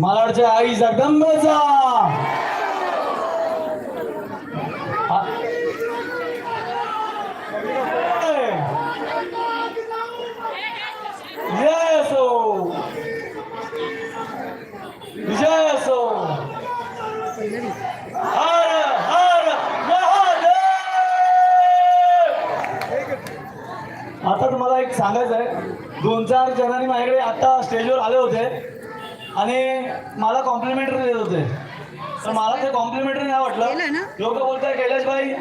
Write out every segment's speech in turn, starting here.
मालाडच्या आई जगदंबेचा जय असो. विजय असो. आता तुम्हाला एक सांगायचं आहे दोन चार जणांनी माझ्याकडे आता स्टेजवर आले होते. आणि मला कॉम्प्लिमेंटरी देत होते. तर मला ते कॉम्प्लिमेंटरी नाही वाटलं? लोक बोलताय कैलाश भाई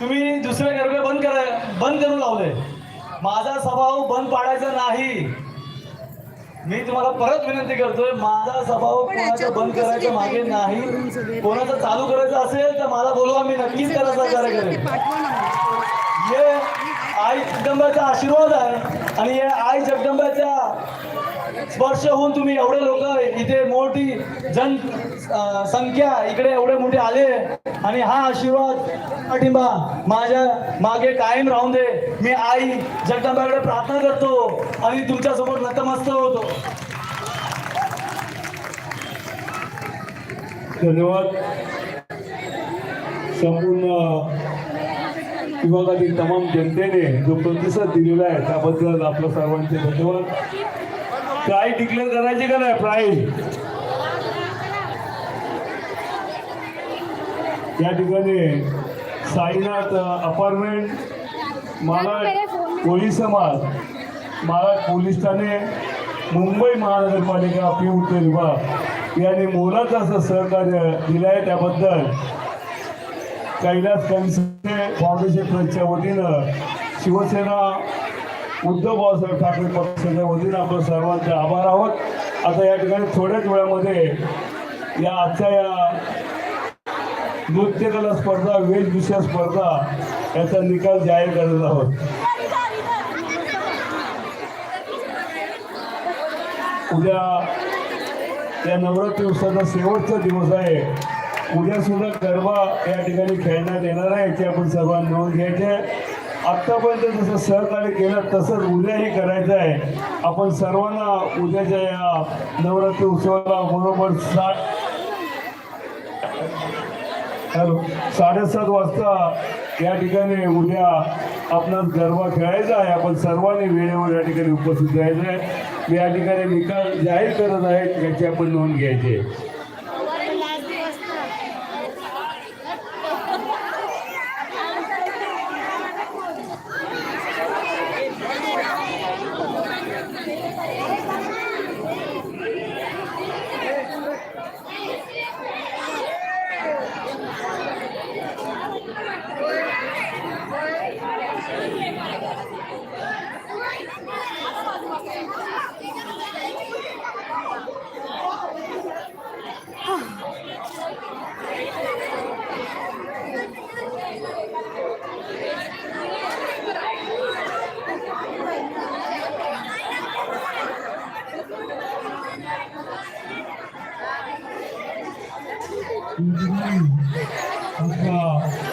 तुम्ही दुसरे गरबे बंद करा बंद करून लावले. माझा स्वभाव बंद पाडायचा नाही. मी तुम्हाला परत विनंती करतोय माझा स्वभाव कोणाचा बंद करायच्या घेता मागे? नाही. कोणाचं चालू करायचं असेल तर मला बोलवा मी नक्कीच त्याला सहकार्य ते करेन. पाठवा ना हे आई जगदंबाचा आशीर्वाद आहे आणि हे आई जगदंबाचा स्पर्श होऊन तुम्ही एवढे लोक इथे मोठी जन संख्या इकडे एवढे मोठे आले. आणि हा आशीर्वाद पाठिंबा माझ्या मागे कायम राहून दे. मी आई जगदंबाकडे प्रार्थना करतो आणि तुमच्यासमोर नतमस्त होतो. धन्यवाद. संपूर्ण विभागातील तमाम जनतेने जो प्रतिसाद दिलेला आहे त्याबद्दल आपल्या सर्वांचे धन्यवाद. काय डिक्लेअर करायचे का नाही? प्राईज या ठिकाणी साईनाथ अपार्टमेंट मालाड पोलीस समाज मालाड पोलीस ठाणे मुंबई महानगरपालिका पी उत्तर विभाग यांनी मोलाचं असं सहकार्य दिलं आहे. त्याबद्दल कैलास कंसे फाउंडेशन ट्रस्टच्या वतीनं शिवसेना उद्धव बाळासाहेब ठाकरे पक्षाच्या वतीनं आपण सर्वांचे आभार आहोत. आता या ठिकाणी थोड्याच वेळामध्ये या आजच्या या नृत्यकला स्पर्धा वेशभूषा स्पर्धा याचा निकाल जाहीर करत आहोत उद्या या नवरात्री उत्सवाचा शेवटचा दिवस आहे. उद्या सुद्धा गरबा या ठिकाणी खेळण्यात येणार आहे याची आपण सर्वांनी नोंद घ्यायची आहे. आत्तापर्यंत जसं सहकार्य केलं तसंच उद्याही करायचं आहे. आपण सर्वांना उद्याच्या या नवरात्री उत्सवाला बरोबर साठ हॅलो साडेसात वाजता या ठिकाणी उद्या आपणास गरबा खेळायचा आहे. आपण सर्वांनी वेळेवर या ठिकाणी उपस्थित राहायचं आहे. मी या ठिकाणी निकाल जाहीर करत आहेत याची आपण नोंद घ्यायची आहे.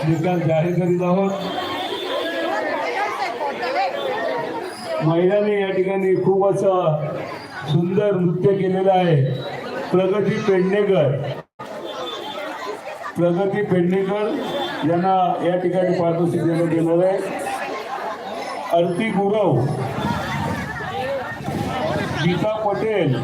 निकाल जाहीर करीत आहोत. महिलांनी या ठिकाणी खूप असं सुंदर नृत्य केलेलं आहे. प्रगती पेडणेकर. प्रगती पेडणेकर यांना या ठिकाणी पारितोषिक देण्यात येणार आहे. आरती गुरव गीता पटेल